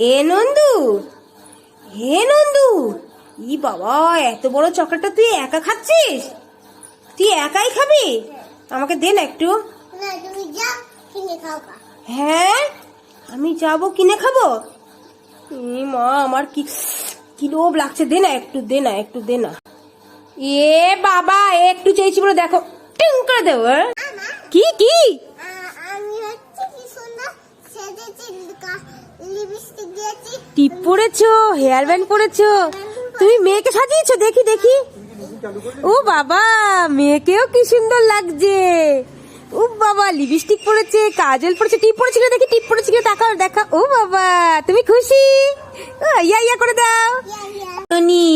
এ নন্দু হে নন্দু। ই বাবা এত বড় চকলেটটা তুই একা খাচ্ছিস? তুই একাই খাবি? আমাকে দে না একটু। হ্যাঁ? আমি যাব কিনে খাব? ই মা আমার কি কি লোভ লাগছে? দে না একটু দে না একটু দে না। এ বাবা একটু চেয়েছি বলে দেখো। টিং করে দেবো হ্যাঁ? কি কি আ- আমি হচ্ছে কি সুন্দর সেজেছি লিপস্টিক দিয়েছি টিপ পরেছো, হেয়ার ব্যান্ড পরেছো? তুমি মেয়েকে সাজিয়েছো? দেখি দেখি। ও বাবা, মেয়েকেও কি সুন্দর লাগছে। ও বাবা লিপস্টিক পরেছে, কাজল পরেছে, টিপ পরেছিল, দেখি, টিপ পরেছিল তাকাও, দেখা। ও বাবা, তুমি খুশি? ইয়া ইয়া করে দাও। টনি,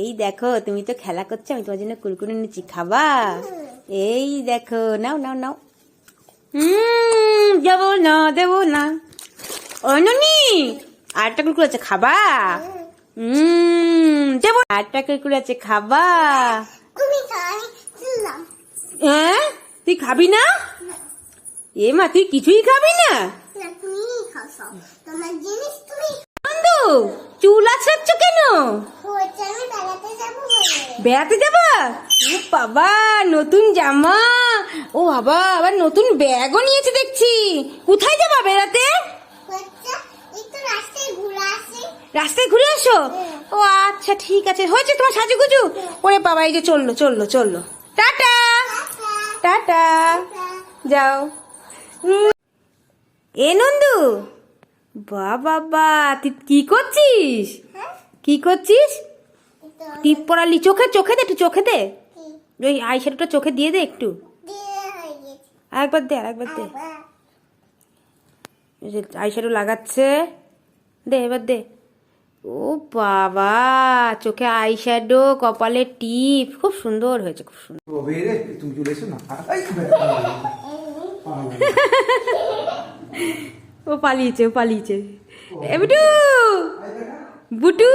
এই দেখো, তুমি তো খেলা করছ, আমি তোমার জন্য কুরকুরে নিচ্ছি খাবা? এই দেখো, নাও নাও নাও। হুম, দেবো না দেবো না। ও ননি আরেকটা কুরকুরে আছে খাবা? হুম দেবো, আরেকটা কুরকুরে আছে খাবা? হ্যাঁ? তুই খাবি না? এ মা, তুই কিছুই খাবি না? বন্ধু, চুল আছড়াচ্ছ কেন? বেড়াতে যাব? ও বাবা, নতুন জামা। ও বাবা, আবার নতুন ব্যাগও নিয়েছে দেখছি। কোথায় যাবা বেড়াতে? রাস্তায় ঘুরে আসি। আসো? ও আচ্ছা ঠিক আছে। হয়েছে তোমার সাজুগুজু? ওরে বাবা এই যে চলল চলল চলল। টাটা! টাটা। যাও। এ নন্দু! বা বাবা তুই কি করছিস? হ্যাঁ? কি করছিস? টিপ পড়ালি চোখে চোখে দে একটু চোখে দে। ওই আইশ্যাডোটা চোখে দিয়ে দে একটু। দিয়ে হয়ে গেছে। আরেকবার দে আরেকবার দে আবার এই যে আইশ্যাডো লাগাচ্ছে। দে এবার দে। ও বাবা চোখে আইশ্যাডো কপালে টিপ খুব সুন্দর হয়েছে খুব সুন্দর তুমি চলে এসো না। ও পালিয়েছে ও পালিয়েছে। এ বুটু! বুটু!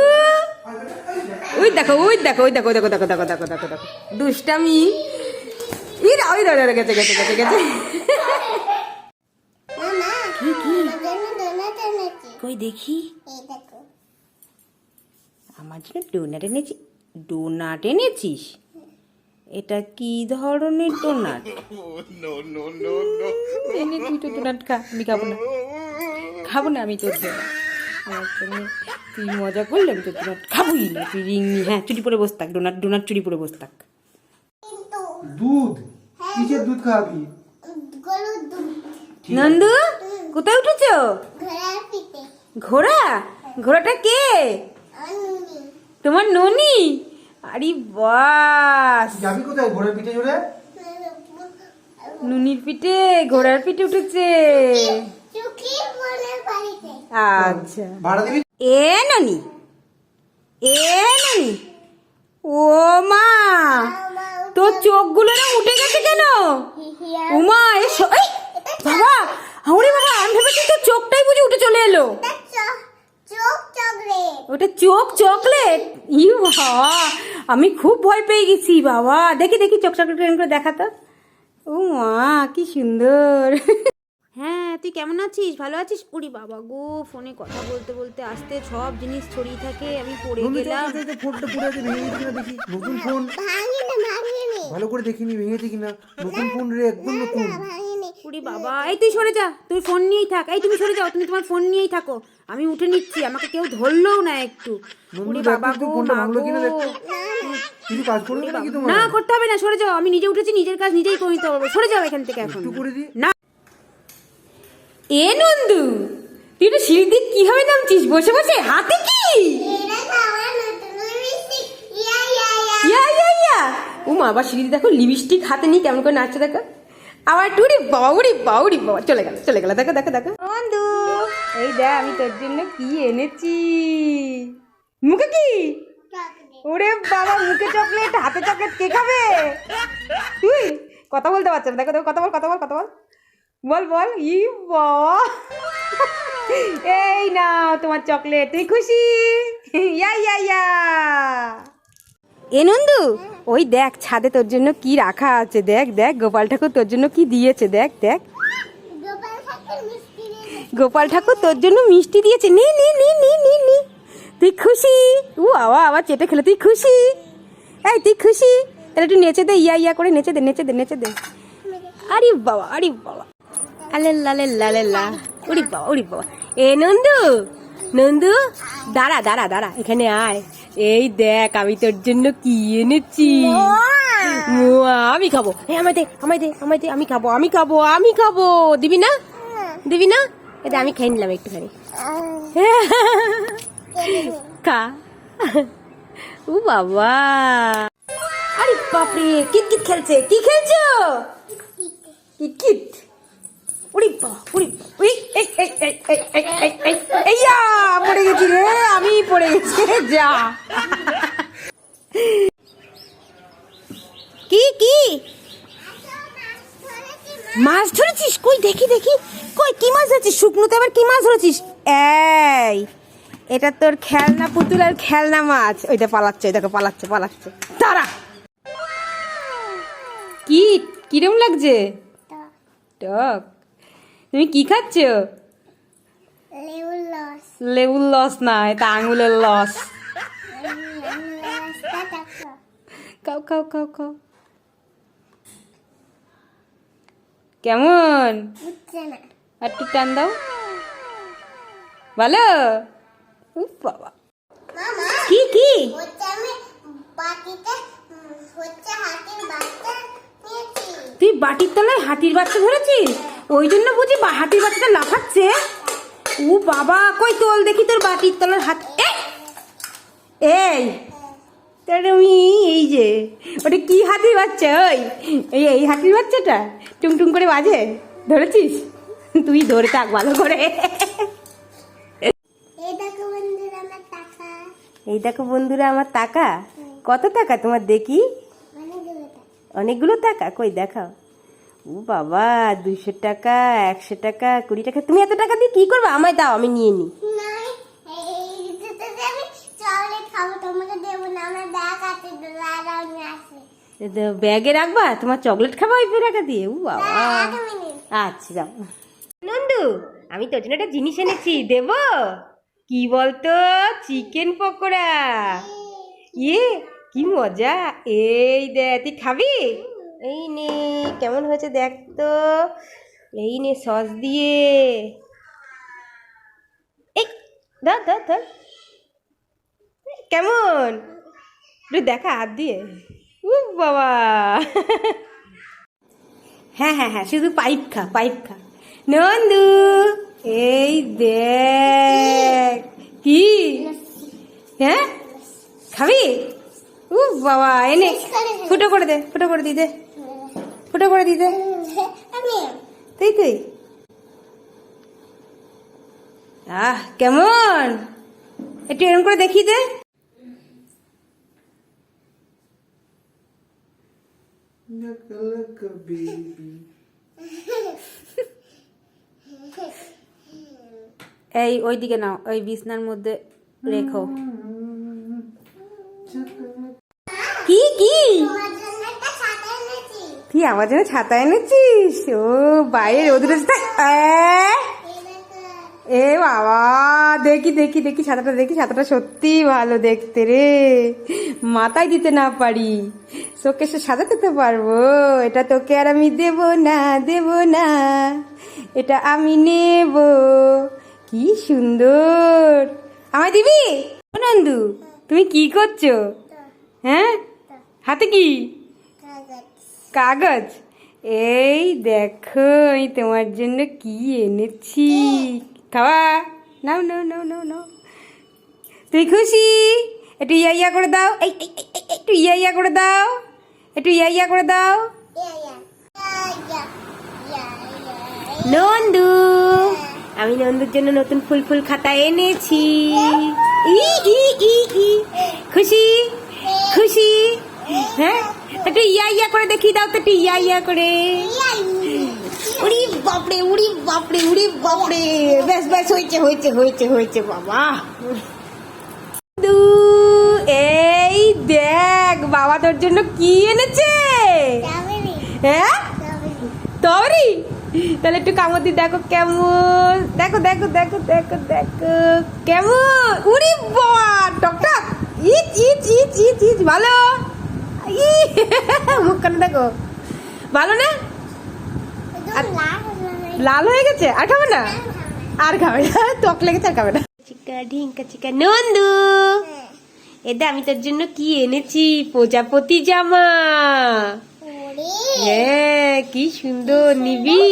ওই দেখো ওই দেখো ওই দেখো দেখো দেখো দেখো দেখো দেখো দেখো দুষ্টামি। ওই দাঁড়া গেছে গেছে গেছে গেছে। কই দেখি? আমার জন্য ডোনাট এনেছি। ডোনাট এনেছিস? এটা কি ধরনের ডোনাট? এনে তুই তো ডোনাট খা আমি খাব না। খাব না আমি তোর ডোনাট আমার জন্য তুই মজা করলে আমি তোর ডোনাট খাবোই। না তুই রিং নি হ্যাঁ চুরি পরে বস থাক ডোনাট ডোনাট চুরি পরে বস থাক। দুধ? কিসের দুধ দুধ। নন্দু কোথায় উঠেছো? ঘোড়া? ঘোড়াটা কে? তোমার ননি? আরে বাস। যাবি কোথায় ঘোড়ার পিঠে চড়ে? নুনির পিঠে ঘোড়ার পিঠে উঠেছে। আচ্ছা। ভাড়া দিবি? এ ননি এ ননি। ও মা তোর চোখগুলো না উঠে গেছে কেন? উমা এ এই, বাবা ওরে বাবা আমি ভেবেছি তোর চোখটাই বুঝি উঠে চলে এলো। ওটা চোখ চকলেট? ইউ বাবা আমি খুব ভয় পেয়ে গেছি বাবা। দেখি দেখি চোখ চকলেট করে দেখা তো ও মা কি সুন্দর। হ্যাঁ তুই কেমন আছিস? ভালো আছিস? উরি বাবা গো ফোনে কথা বলতে বলতে আসতে সব জিনিস ছড়িয়ে থাকে আমি পড়ে গেলাম। ফোনটা পড়ে আছে ভেঙে গেছে দেখি? নতুন ফোন? ভাঙিনি ভাঙিনি। ভালো করে দেখিনি ভেঙেছে কিনা? নতুন ফোন রে একদম নতুন। ভাঙিনি বাবা এই তুই সরে যা তুই ফোন নিয়েই থাক এই তুমি সরে যাও তুমি তোমার ফোন নিয়েই থাকো আমি উঠে নিচ্ছি আমাকে কেউ ধরলেও না একটু। উরি বাবা গো মা গো। কিছু কাজ করবে নাকি তোমার? না করতে হবে না সরে যাও আমি নিজে উঠেছি নিজের কাজ নিজেই করে নিতে পারব সরে যাও এখান থেকে এখন। করে দি। না। এ নন্দু তুই তো সিঁড়ি দিয়ে কীভাবে নামছিস? বসে বসে হাতে কি? ইয়া ইয়া ইয়া। ইয়া ইয়া ইয়া ও মা আবার সিঁড়ি দেখো লিপস্টিক হাতে নিয়ে কেমন করে নাচছে দেখো। আবার টুরি বাউরি বাউরি বাবা চলে গেল চলে গেল। দেখো দেখো দেখো। বন্ধু, এই দেখ, আমি তোর জন্য কি এনেছি। মুখে কি? ওরে বাবা, মুখে চকলেট হাতে চকলেট কে খাবে? তুই কথা বলতে পারছ না। দেখো দেখো, কথা বল কথা বল কথা বল। বল বল। ই এই না তোমার চকলেট তুই খুশি? ইয়া ইয়া ইয়া। এ নন্দু, ওই দেখ, ছাদে তোর জন্য কি রাখা আছে, দেখ দেখ, গোপাল ঠাকুর তোর জন্য কি দিয়েছে, দেখ দেখ। গোপাল ঠাকুর তোর জন্য মিষ্টি দিয়েছে, নি নি নি নি নি, নে। তুই খুশি? ও আওয়া আবার চেটে খেলে, তুই খুশি? এই, তুই খুশি? তাহলে একটু নেচে দে, ইয়া ইয়া করে নেচে দে নেচে দে নেচে দে। আরে বাবা আরে বাবা। আলে লালে লালে লা। উড়ি বাবা উড়ি বাবা। এ নন্দু নন্দু, দাঁড়া দাঁড়া দাঁড়া, এখানে আয়। এই দেখ আমি তোর জন্য কি এনেছি? আমি খাব। আমায় দে আমায় দে আমায় দে আমি খাব আমি খাব আমি খাব। দিবি না? দিবি না? এটা আমি খেয়ে নিলাম একটুখানি। খা। ও বাবা। আরে বাপরে কিট কিট খেলছে। কি খেলছো? কিট কিট পড়ে গেছি রে আমি পড়ে গেছি যা। কি কি? মাছ ধরেছিস? কই দেখি দেখি। কই কি মাছ ধরেছিস? শুকনোতে আবার কি মাছ ধরেছিস? এই এটা তোর খেলনা পুতুল আর খেলনা মাছ। ওইটা পালাচ্ছে দেখো পালাচ্ছে পালাচ্ছে। তারা কি কিরম লাগছে? টক। তুমি কি খাচ্ছ? লেবুর লস। না, এটা আঙুলের লস। খাও খাও খাও খাও। কেমন? একটু টান দাও। ভালো? বাবা। কি কি? তুই বাটির তলায় হাতির বাচ্চা ধরেছিস? ওই জন্য বুঝি বা হাতির বাচ্চাটা লাফাচ্ছে? ও বাবা কই তোল দেখি তোর বাটির তলার হাত। এই! তাহলে এই যে ওটা কি হাতির বাচ্চা ওই? এই এই হাতির বাচ্চাটা টুং টুং করে বাজে ধরেছিস? তুই ধরে থাক ভালো করে। এই দেখো বন্ধুরা আমার টাকা। কত টাকা তোমার দেখি? অনেকগুলো টাকা? কই দেখাও। ও বাবা দুইশো টাকা একশো টাকা কুড়ি টাকা তুমি এত টাকা দিয়ে কি করবে? আমায় দাও আমি নিয়ে নিই ব্যাগে রাখবা? তোমার চকলেট খাবা ওই টাকা দিয়ে ও বাবা। আচ্ছা যাও। নন্দু আমি তোর জন্য একটা জিনিস এনেছি দেব। কি বলতো? চিকেন পকোড়া। ইয়ে কি মজা। এই দে তুই খাবি? এই নে কেমন হয়েছে দেখ তো এই নে সস দিয়ে এই ধর ধর ধর কেমন একটু দেখা হাত দিয়ে উ বাবা হ্যাঁ হ্যাঁ হ্যাঁ শুধু পাইপ খা পাইপ খা নন্দু এই দেখ কি হ্যাঁ খাবি উ বাবা এনে ফুটো করে দে ফুটো করে দি দে ফুটো করে দি দে তুই তুই? আহ কেমন? একটু এরকম করে দেখি দে। এই ওইদিকে নাও ওই বিছনার মধ্যে রেখো কি কি তোমার জন্য একটা ছাতা তুই আমার জন্য ছাতা এনেছিস? ও, বাইরে রোদ এই এ বাবা, দেখি দেখি দেখি ছাতাটা দেখি ছাতাটা সত্যি ভালো দেখতে রে। মাথায় দিতে না পারি। সে সাজাতে তো পারব। এটা তোকে আর আমি দেব না দেব না। এটা আমি নেব। কি সুন্দর। আমায় দিবি? নন্দু, তুমি কি করছ? হ্যাঁ? হাতে কি? কাগজ। এই দেখো আমি তোমার জন্য কি এনেছি। খাওয়া। নাও নাও নাও নাও নাও। তুই খুশি? একটু ইয়া ইয়া করে দাও। এই, একটু ইয়া ইয়া করে দাও। একটু ইয়া ইয়া করে দাও। নন্দু, আমি নন্দুর জন্য নতুন ফুল ফুল খাতা এনেছি। ই ই ই ই। খুশি? খুশি? হ্যাঁ? একটু ইয়া ইয়া করে দেখিয়ে দাও তো, একটু ইয়া ইয়া করে। উড়ি বাপরে উড়ি বাপরে উড়ি বাপরে। ব্যাস ব্যাস, হয়েছে হয়েছে হয়েছে হয়েছে, বাবা। দু এই দেখ, বাবা তোর জন্য কি এনেছে? হ্যাঁ? তরি তাহলে একটু কামড় দেখো কেমন। দেখো দেখো দেখো দেখো দেখো, কেমন। উরি বাবা টকটক ইচ ইচ ইচ ইচ ইচ, ভালো। ই, মুখখানে দেখো। ভালো না? লাল হয়ে গেছে। আর খাবে না? আর খাবে না। লেগেছে আর খাবে না। চিকা ঢিঙ্কা চিকা নন্দু। এটা আমি তোর জন্য কি এনেছি? প্রজাপতি জামা। হ্যাঁ কি সুন্দর নিবি।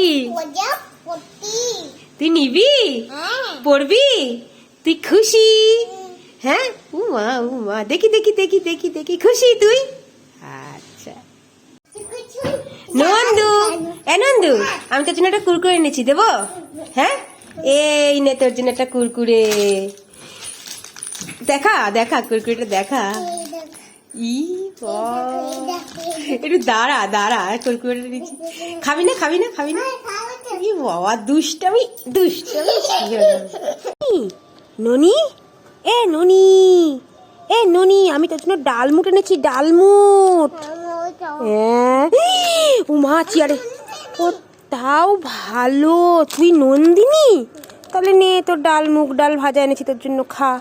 তুই নিবি? হ্যাঁ, পড়বি তুই খুশি? হ্যাঁ? উমা উমা। দেখি দেখি দেখি দেখি দেখি। খুশি তুই? আচ্ছা। নন্দু, এ নন্দু, আমি তোর জন্য একটা কুরকুরে এনেছি, দেবো? হ্যাঁ? এই নে তোর জন্য একটা কুরকুরে। দেখা দেখা, কুরকুরেটা দেখা। ই। একটু দাঁড়া দাঁড়া, কুরকুরেটা দিচ্ছি খাবি না খাবি না খাবি না। ই বাবা, দুষ্টামি দুষ্টামি। ননি? এ ননি। এ ননি আমি তোর জন্য ডালমুট এনেছি ডালমুট হ্যাঁ। উমা চেয়ারে। ও তাও ভালো। তুই নন্দিনী? তাহলে নে তোর ডাল মুগ ডাল ভাজা এনেছি তোর জন্য খা।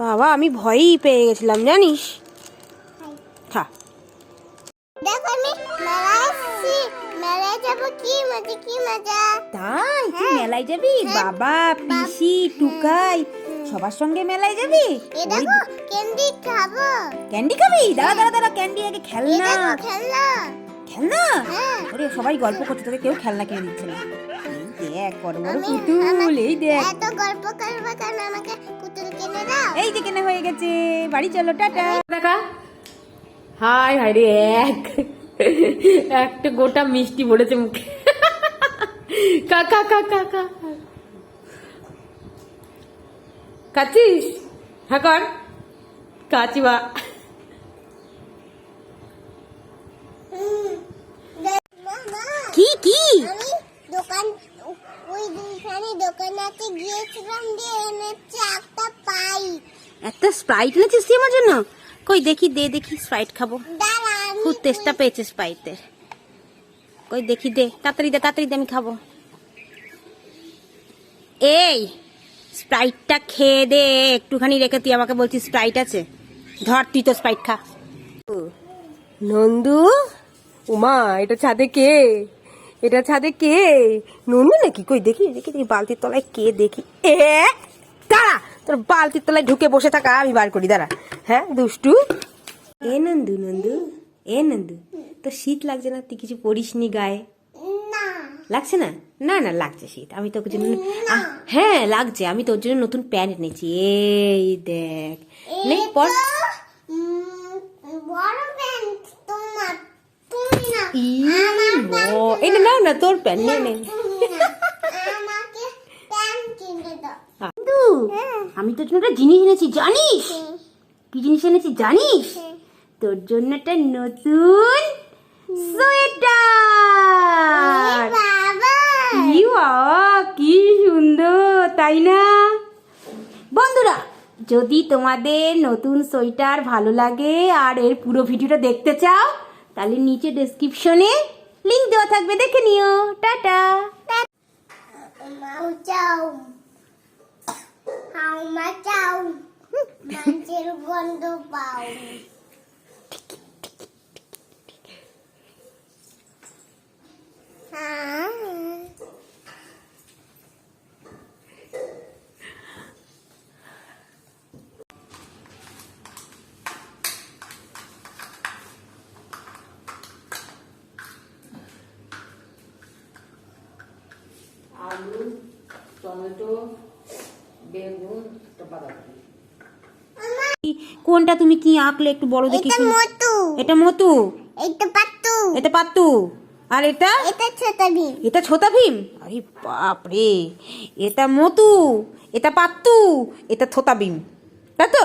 বাবা আমি ভয়ই পেয়ে গেছিলাম জানিস? খা। দেখো আমি মেলায় এসেছি কি মজা কি মজা? তাই তুই মেলায় যাবি? বাবা পিসি টুকাই সবার সঙ্গে মেলায় যাবি? এ দেখো ক্যান্ডি খাব। ক্যান্ডি খাবি? দাঁড়া দাঁড়া দাঁড়া ক্যান্ডি আগে খেলনা। খেলনা। খেলনা? হ্যাঁ। ওরে সবাই গল্প করছে তোকে কেউ খেলনা কিনে দিচ্ছে না। দেখ বড় বড় পুতুল এই দেখ। এত গল্প করবে কেন? আমাকে পুতুল কিনে দাও। এই যে কেনা হয়ে গেছে বাড়ি চলো টাটা। দেখা। হাই হাই রে এক। একটা গোটা মিষ্টি পড়েছে মুখে। কাকা কাকা কাকা কাচিস। হ্যাঁ কর। কাচি বা মামা কি? কি দোকান ওই দুইখানে দোকানাতে গিয়েছিলাম দিয়ে এনেছি একটা পাই একটা স্প্রাইট এনেছিস তুই আমার জন্য? কই দেখি দে দেখি স্প্রাইট খাব। খুব তেষ্টা পেয়েছে স্প্রাইটের কই দেখি দে তাড়াতাড়ি দে তাড়াতাড়ি দে আমি খাব। এই স্প্রাইটটা খেয়ে দে একটুখানি রেখে তুই আমাকে বলছিস স্প্রাইট আছে। ধর তুই তো স্প্রাইট খা। নন্দু? উমা এটা ছাদে কে? এটা ছাদে কে? নন্দু নাকি? কই দেখি দেখি দেখি বালতির তলায় কে দেখি। এ দাঁড়া তোর বালতির তলায় ঢুকে বসে থাকা আমি বার করি দাঁড়া। হ্যাঁ দুষ্টু? এ নন্দু নন্দু এ নন্দু তো শীত লাগছে না তুই কিছু পরিসনি গায়ে? না লাগছে না? না না লাগছে শীত। আমি তোর জন্য হ্যাঁ লাগছে। আমি তোর জন্য নতুন প্যান্ট এনেছি। এই দেখ। নে পর। এই নে, না তোর প্যান্ট নে নে। আমি তোর জন্য একটা জিনিস এনেছি জানিস? কি জিনিস এনেছি জানিস? তোর জন্য একটা নতুন সোয়েটার বাবা কি কি সুন্দর, তাই না? বন্ধুরা, যদি তোমাদের নতুন সোয়েটার ভালো লাগে আর এর পুরো ভিডিওটা দেখতে চাও, তাহলে নিচে ডেসক্রিপশনে লিংক দেওয়া থাকবে, দেখে নিও। টাটা। কোনটা তুমি কি আঁকলে একটু বড় দেখি এটা? মতু এটা মতু এটা পাত্তু এটা পাত্তু আর এটা? এটা ছোটা ভীম। এটা ছোটা ভীম? আরে বাপ রে এটা মতু এটা পাত্তু এটা থোতা ভীম। তাই তো?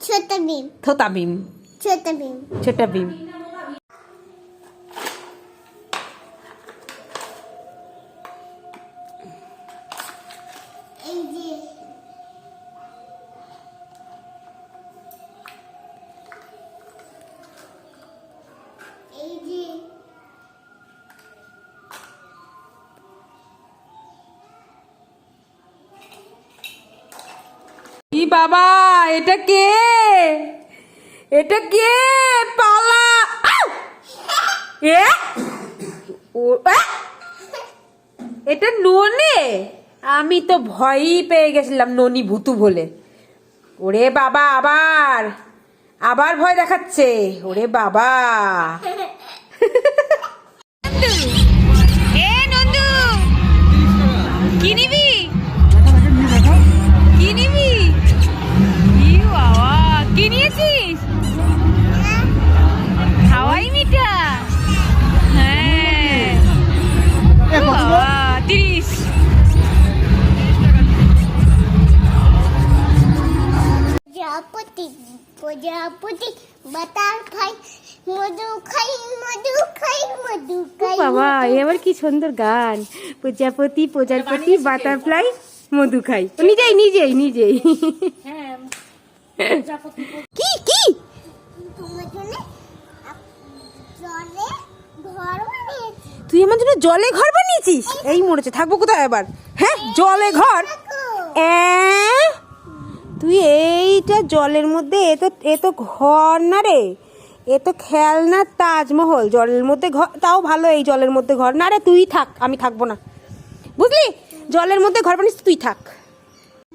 ছোটা ভীম। থোতা ভীম। ছোটা ভীম। ছোটা ভীম। বাবা, এটা কে? এটা কে? পালা। এটা ননে? আমি তো ভয়ই পেয়ে গেছিলাম ননি ভুতু বলে। ওরে বাবা, আবার। আবার ভয় দেখাচ্ছে। ওরে বাবা। এ প্রজাপতি বাতার খাই মধু খাই মধু খাই মধু খাই বাবা এ আবার কি সুন্দর গান। প্রজাপতি প্রজাপতি বাটারফ্লাই মধু খাই। নিজেই নিজেই নিজেই। কি কি? তোমার জন্য আপ- জলে ঘর বানিয়েছি। তুই আমার জন্য জলে ঘর বানিয়েছিস? এই মরেছে থাকব কোথায় এবার হ্যাঁ জলে ঘর? তুই এইটা জলের মধ্যে এ তো এ তো ঘর না রে। এ তো খেলনার তাজমহল জলের মধ্যে ঘর তাও ভালো এই জলের মধ্যে ঘর। না রে তুই থাক আমি থাকব না। বুঝলি? জলের মধ্যে ঘর বানিস তুই থাক।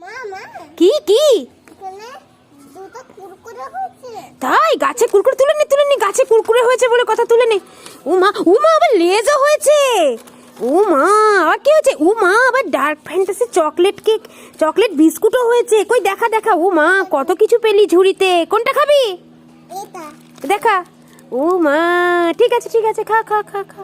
মা মা। কি কি? তাই? গাছে কুরকুরে তুলে নে তুলে নে। গাছে কুরকুরে হয়েছে বলে কথা তুলে নে। ও মা ও মা আবার লেজও হয়েছে। ও মা আবার কি হয়েছে? ও মা আবার dark fantasy chocolate cake chocolate বিস্কুটও হয়েছে। কই দেখা দেখা। ও মা কত কিছু পেলি ঝুড়িতে? কোনটা খাবি? দেখা। ও মা ঠিক আছে ঠিক আছে খা খা খা খা।